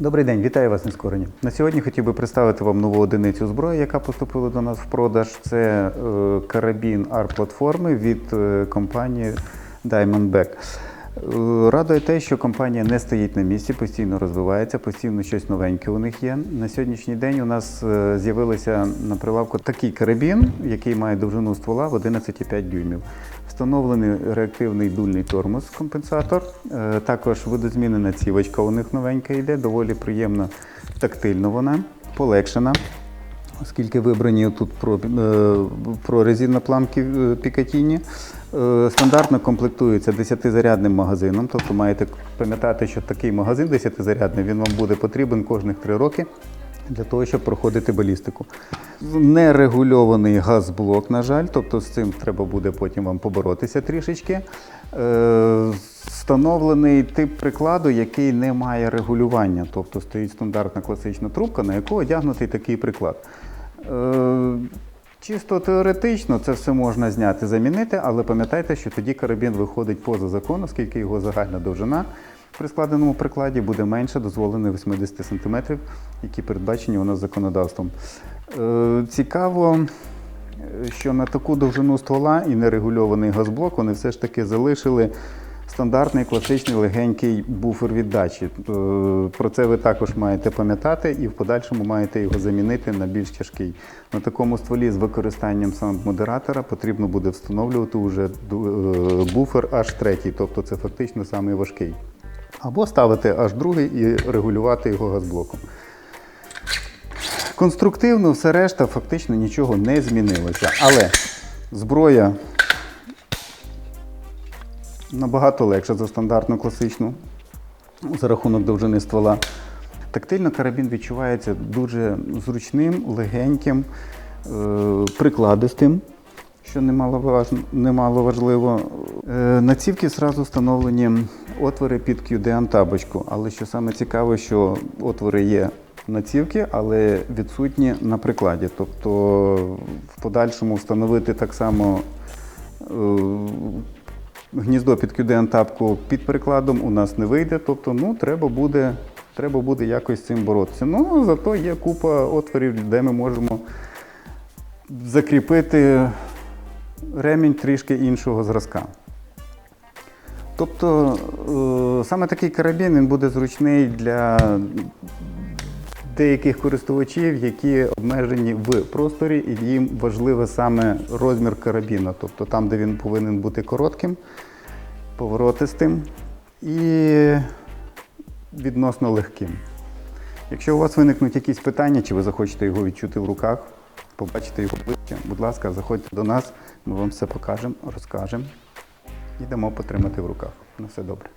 Добрий день, вітаю вас нескорені. На сьогодні хотів би представити вам нову одиницю зброї, яка поступила до нас в продаж. Це е, карабін R-платформи від е, компанії Diamondback. Е, Радує те, що компанія не стоїть на місці, постійно розвивається, постійно щось новеньке у них є. На сьогоднішній день у нас е, з'явилися на прилавку такий карабін, який має довжину ствола в 11,5 дюймів. Встановлений реактивний дульний тормоз компенсатор. Е, Також видозмінена цівочка у них новенька йде, доволі приємна тактильно вона, полегшена. Оскільки вибрані тут про, е, пламки е, Пікатіні. Е, Стандартно комплектується 10-зарядним магазином, тобто маєте пам'ятати, що такий магазин 10-зарядний він вам буде потрібен кожних 3 роки для того, щоб проходити балістику. Нерегульований газблок, на жаль, тобто з цим треба буде потім вам поборотися трішечки. Встановлений тип прикладу, який не має регулювання, тобто стоїть стандартна класична трубка, на яку одягнутий такий приклад. Е, Чисто теоретично це все можна зняти, замінити, але пам'ятайте, що тоді карабін виходить поза закон, оскільки його загальна довжина при складеному прикладі буде менше дозволеної 80 см, які передбачені у нас законодавством. Е, Цікаво, е, що на таку довжину ствола і нерегульований газблок вони все ж таки залишили стандартний класичний легенький буфер віддачі. Е, Про це ви також маєте пам'ятати і в подальшому маєте його замінити на більш тяжкий. На такому стволі з використанням саунд-модератора потрібно буде встановлювати уже е, буфер аж третій, тобто це фактично самий важкий. Або ставити аж другий і регулювати його газблоком. Конструктивно все решта фактично нічого не змінилося. Але зброя набагато легша за стандартну класичну за рахунок довжини ствола. Тактильно карабін відчувається дуже зручним, легеньким, е, прикладистим, що немало, важливо. Е, На цівки зразу встановлені отвори під QD-антабочку. Але що саме цікаве, що отвори є на цівки, але відсутні на прикладі. Тобто в подальшому встановити так само е, гніздо під QD-антапку під прикладом у нас не вийде. Тобто, ну, треба буде, треба буде якось з цим боротися. Ну, зато є купа отворів, де ми можемо закріпити ремінь трішки іншого зразка. Тобто е, саме такий карабін він буде зручний для деяких користувачів, які обмежені в просторі, і їм важливий саме розмір карабіна, тобто там, де він повинен бути коротким, поворотистим і відносно легким. Якщо у вас виникнуть якісь питання, чи ви захочете його відчути в руках, побачити його ближче, будь ласка, заходьте до нас, ми вам все покажемо, розкажемо і дамо потримати в руках. На все добре.